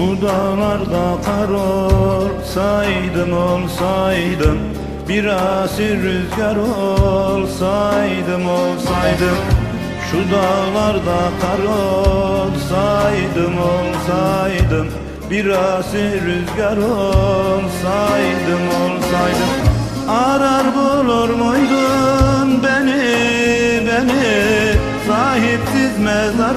Şu dağlarda kar olsaydım olsaydım Bir asil rüzgar olsaydım olsaydım. Şu dağlarda kar olsaydım olsaydım Bir asil rüzgar olsaydım olsaydım Arar bulur muydun beni beni? Sahipsiz mezar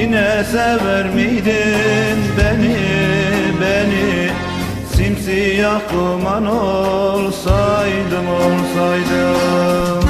Yine sever miydin beni beni? Simsiyah duman olsaydım olsaydım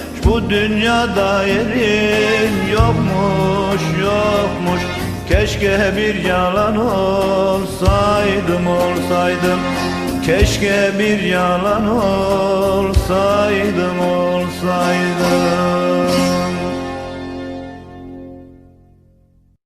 Bu dünyada yerin yokmuş yokmuş. Keşke bir yalan olsaydım olsaydım. Keşke bir yalan olsaydım olsaydım